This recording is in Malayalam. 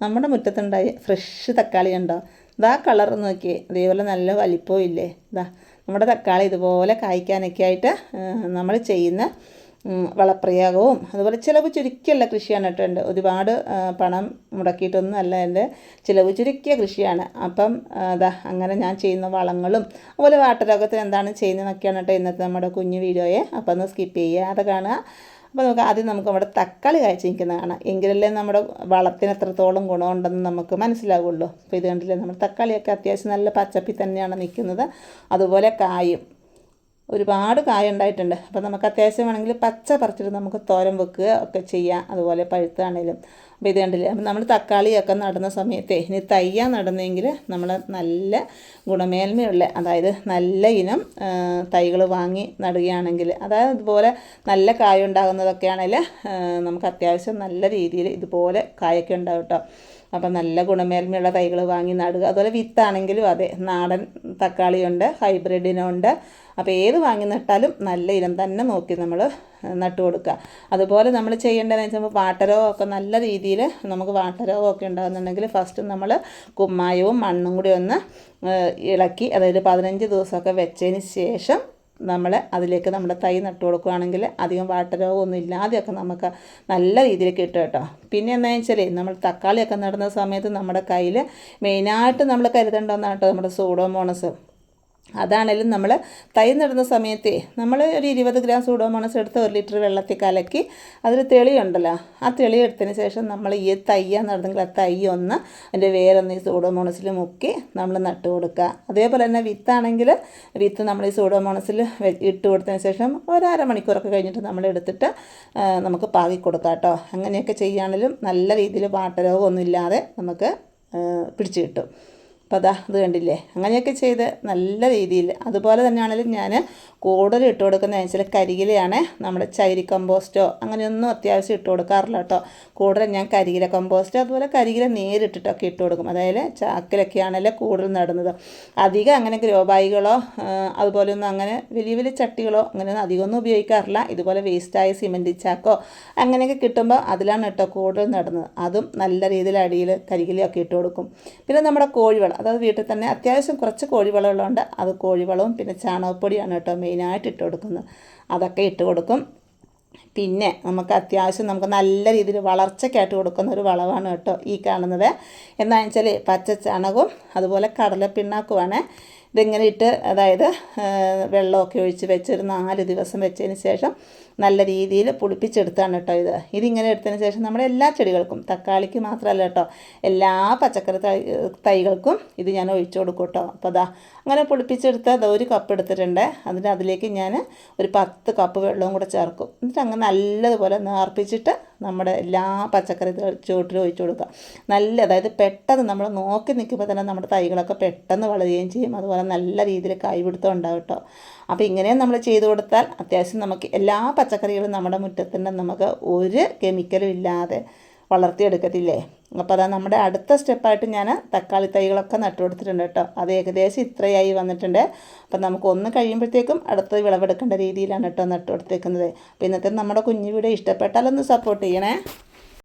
നമ്മുടെ മുറ്റത്തുണ്ടായി ഫ്രഷ് തക്കാളി ഉണ്ടോ ഇതാ കളർ നോക്കിയേ. അതേപോലെ നല്ല വലിപ്പവും ഇല്ലേ? ഇതാ നമ്മുടെ തക്കാളി ഇതുപോലെ കായ്ക്കാനൊക്കെ ആയിട്ട് നമ്മൾ ചെയ്യുന്ന വളപ്രയോഗവും അതുപോലെ ചിലവ് ചുരുക്കിയുള്ള കൃഷിയാണ് കേട്ടോ ഉണ്ട് ഒരുപാട് പണം മുടക്കിയിട്ടൊന്നും അല്ല എന്റെ. ചിലവ് ചുരുക്കിയ കൃഷിയാണ്. അപ്പം അതാ അങ്ങനെ ഞാൻ ചെയ്യുന്ന വളങ്ങളും അതുപോലെ വാട്ടരോഗത്തിന് എന്താണ് ചെയ്യുന്നതെന്നൊക്കെയാണ് കേട്ടോ ഇന്നത്തെ നമ്മുടെ കുഞ്ഞു വീഡിയോയെ. അപ്പോൾ ഒന്ന് സ്കിപ്പ് ചെയ്യുക. അത് കാണുക. അപ്പോൾ നമുക്ക് ആദ്യം നമുക്ക് നമ്മുടെ തക്കാളി കാഴ്ച നിൽക്കുന്ന കാണാം. എങ്കിലല്ലേ നമ്മുടെ വളത്തിന് എത്രത്തോളം ഗുണമുണ്ടെന്ന് നമുക്ക് മനസ്സിലാവുള്ളൂ. അപ്പോൾ ഇത് കണ്ടില്ലേ നമ്മുടെ തക്കാളിയൊക്കെ അത്യാവശ്യം നല്ല പച്ചപ്പി തന്നെയാണ് നിൽക്കുന്നത്. അതുപോലെ കായും. ഒരുപാട് കായ ഉണ്ടായിട്ടുണ്ട്. അപ്പോൾ നമുക്ക് അത്യാവശ്യം വേണമെങ്കിൽ പച്ച പറിച്ചിട്ട് നമുക്ക് തോരൻ വെക്കുക ഒക്കെ ചെയ്യാം. അതുപോലെ പഴുത്താണേലും. അപ്പോൾ ഇത് കണ്ടില്ലേ? അപ്പം നമ്മൾ തക്കാളിയൊക്കെ നടുന്ന സമയത്ത് ഇനി തയ്യാ നടുന്നെങ്കിൽ നമ്മൾ നല്ല ഗുണമേന്മയുള്ള അതായത് നല്ല ഇനം തൈകൾ വാങ്ങി നടുകയാണെങ്കിൽ അതായത് ഇതുപോലെ നല്ല കായ ഉണ്ടാകുന്നതൊക്കെയാണെങ്കിൽ നമുക്ക് അത്യാവശ്യം നല്ല രീതിയിൽ ഇതുപോലെ കായൊക്കെ ഉണ്ടാവും കേട്ടോ അപ്പം നല്ല ഗുണമേന്മയുള്ള തൈകൾ വാങ്ങി നടുക. അതുപോലെ വിത്താണെങ്കിലും അതെ നാടൻ തക്കാളിയുണ്ട് ഹൈബ്രിഡിനുണ്ട്. അപ്പോൾ ഏത് വാങ്ങി നട്ടാലും നല്ല ഇനം തന്നെ നോക്കി നമ്മൾ നട്ടു കൊടുക്കുക. അതുപോലെ നമ്മൾ ചെയ്യേണ്ടതെന്ന് വെച്ചാൽ വാട്ടരോഗമൊക്കെ നല്ല രീതിയിൽ നമുക്ക് വാട്ടരോഗമൊക്കെ ഉണ്ടാകുന്നുണ്ടെങ്കിൽ ഫസ്റ്റ് നമ്മൾ കുമ്മായവും മണ്ണും കൂടി ഒന്ന് ഇളക്കി അതായത് പതിനഞ്ച് ദിവസമൊക്കെ വെച്ചതിന് ശേഷം നമ്മൾ അതിലേക്ക് നമ്മുടെ തൈ നട്ടു കൊടുക്കുകയാണെങ്കിൽ അധികം വാട്ടരോഗമൊന്നും ഇല്ലാതെയൊക്കെ നമുക്ക് നല്ല രീതിയിൽ കിട്ടും കേട്ടോ. പിന്നെ എന്താണെന്ന് വെച്ചാൽ നമ്മൾ തക്കാളിയൊക്കെ നടുന്ന സമയത്ത് നമ്മുടെ കയ്യിൽ മെയിനായിട്ട് നമ്മൾ കരുതേണ്ടതെന്നാണ് കേട്ടോ നമ്മുടെ സൂഡോമോണസ്. അതാണേലും നമ്മൾ തൈ നടുന്ന സമയത്തെ നമ്മൾ ഒരു ഇരുപത് ഗ്രാം സൂഡോമോണസ് എടുത്ത് ഒരു ലിറ്റർ വെള്ളത്തിൽ കലക്കി അതിൽ തെളിയുണ്ടല്ലോ ആ തെളി എടുത്തതിന് ശേഷം നമ്മൾ ഈ തയ്യാ നടന്നെങ്കിൽ ആ തൈ ഒന്ന് അതിന്റെ വേരൊന്ന് ഈ സൂഡോമോണസിൽ മുക്കി നമ്മൾ നട്ട് കൊടുക്കുക. അതേപോലെ തന്നെ വിത്താണെങ്കിൽ വിത്ത് നമ്മൾ ഈ സൂഡോമോണസിൽ ഇട്ട് കൊടുത്തതിന് ശേഷം ഒരര മണിക്കൂറൊക്കെ കഴിഞ്ഞിട്ട് നമ്മൾ എടുത്തിട്ട് നമുക്ക് പാകി കൊടുക്കാം കേട്ടോ. അങ്ങനെയൊക്കെ ചെയ്യുകയാണെങ്കിലും നല്ല രീതിയിൽ പാട്ടരോഗമൊന്നുമില്ലാതെ നമുക്ക് പിടിച്ചു കിട്ടും. അപ്പോൾ അതാ അത് കണ്ടില്ലേ? അങ്ങനെയൊക്കെ ചെയ്ത് നല്ല രീതിയിൽ അതുപോലെ തന്നെയാണെങ്കിലും ഞാൻ കൂടുതൽ ഇട്ട് കൊടുക്കുന്ന വെച്ചാൽ കരികിലയാണ് നമ്മുടെ ചൈരി കമ്പോസ്റ്റോ അങ്ങനെയൊന്നും അത്യാവശ്യം ഇട്ട് കൊടുക്കാറില്ല കേട്ടോ. കൂടുതൽ ഞാൻ കരികില കമ്പോസ്റ്റോ അതുപോലെ കരികില നേരിട്ടിട്ടൊക്കെ ഇട്ട് കൊടുക്കും. അതായത് ചാക്കിലൊക്കെയാണല്ലേ കൂടുതൽ നടുന്നത്. അധികം അങ്ങനെ ഗ്രോബായികളോ അതുപോലെ ഒന്നും അങ്ങനെ വലിയ വലിയ ചട്ടികളോ അങ്ങനെയൊന്നും അധികമൊന്നും ഉപയോഗിക്കാറില്ല. ഇതുപോലെ വേസ്റ്റായ സിമെന്റ് ചാക്കോ അങ്ങനെയൊക്കെ കിട്ടുമ്പോൾ അതിലാണ് കേട്ടോ കൂടുതൽ നടുന്നത്. അതും നല്ല രീതിയിൽ അടിയിൽ കരികിലൊക്കെ ഇട്ട് കൊടുക്കും. പിന്നെ നമ്മുടെ കോഴിവളം അതായത് വീട്ടിൽ തന്നെ അത്യാവശ്യം കുറച്ച് കോഴിവളം ഉള്ളതുകൊണ്ട് അത് കോഴിവളവും പിന്നെ ചാണകപ്പൊടിയാണ് കേട്ടോ മെയിനായിട്ട് ഇട്ട് കൊടുക്കുന്നത്. അതൊക്കെ ഇട്ട് കൊടുക്കും. പിന്നെ നമുക്ക് അത്യാവശ്യം നമുക്ക് നല്ല രീതിയിൽ വളർച്ചയ്ക്കായിട്ട് കൊടുക്കുന്ന ഒരു വളമാണ് കേട്ടോ ഈ കാണുന്നത്. എന്താണെന്ന് വെച്ചാൽ പച്ച ചാണകവും അതുപോലെ കടലപ്പിണ്ണാക്കുമാണ്. ഇതിങ്ങനെ ഇട്ട് അതായത് വെള്ളമൊക്കെ ഒഴിച്ച് വെച്ച് ഒരു നാല് ദിവസം വെച്ചതിന് ശേഷം നല്ല രീതിയിൽ പുളിപ്പിച്ചെടുത്താണ് കേട്ടോ ഇത്. ഇതിങ്ങനെ എടുത്തതിന് ശേഷം നമ്മുടെ എല്ലാ ചെടികൾക്കും തക്കാളിക്ക് മാത്രമല്ല കേട്ടോ എല്ലാ പച്ചക്കറി തൈ തൈകൾക്കും ഇത് ഞാൻ ഒഴിച്ചു കൊടുക്കും കേട്ടോ. അപ്പോൾ അതാ അങ്ങനെ പുളിപ്പിച്ചെടുത്ത് അത് ഒരു കപ്പ് എടുത്തിട്ടുണ്ട്. അതിന് അതിലേക്ക് ഞാൻ ഒരു പത്ത് കപ്പ് വെള്ളവും കൂടെ ചേർക്കും. എന്നിട്ട് അങ്ങനെ നല്ലതുപോലെ നേർപ്പിച്ചിട്ട് നമ്മുടെ എല്ലാ പച്ചക്കറി ചുവട്ടിലും ഒഴിച്ചു കൊടുക്കുക. നല്ല അതായത് പെട്ടെന്ന് നമ്മൾ നോക്കി നിൽക്കുമ്പോൾ തന്നെ നമ്മുടെ തൈകളൊക്കെ പെട്ടെന്ന് വളരുകയും ചെയ്യും. അതുപോലെ നല്ല രീതിയിൽ കൈപിടുത്തം ഉണ്ടാവും കേട്ടോ. അപ്പോൾ ഇങ്ങനെ നമ്മൾ ചെയ്തു കൊടുത്താൽ അത്യാവശ്യം നമുക്ക് എല്ലാ പച്ചക്കറികളും നമ്മുടെ മുറ്റത്തിന്റെ നമുക്ക് ഒരു കെമിക്കലും ഇല്ലാതെ വളർത്തിയെടുക്കത്തില്ലേ? അപ്പോൾ അതാ നമ്മുടെ അടുത്ത സ്റ്റെപ്പായിട്ട് ഞാൻ തക്കാളി തൈകളൊക്കെ നട്ടു കൊടുത്തിട്ടുണ്ട് കേട്ടോ. അത് ഏകദേശം ഇത്രയായി വന്നിട്ടുണ്ട്. അപ്പം നമുക്ക് ഒന്ന് കഴിയുമ്പോഴത്തേക്കും അടുത്ത വിളവെടുക്കേണ്ട രീതിയിലാണ് കേട്ടോ നട്ടു കൊടുത്തേക്കുന്നത്. അപ്പോൾ ഇന്നത്തെ നമ്മുടെ കുഞ്ഞു വീഡിയോ ഇഷ്ടപ്പെട്ടാലൊന്ന് സപ്പോർട്ട് ചെയ്യണേ.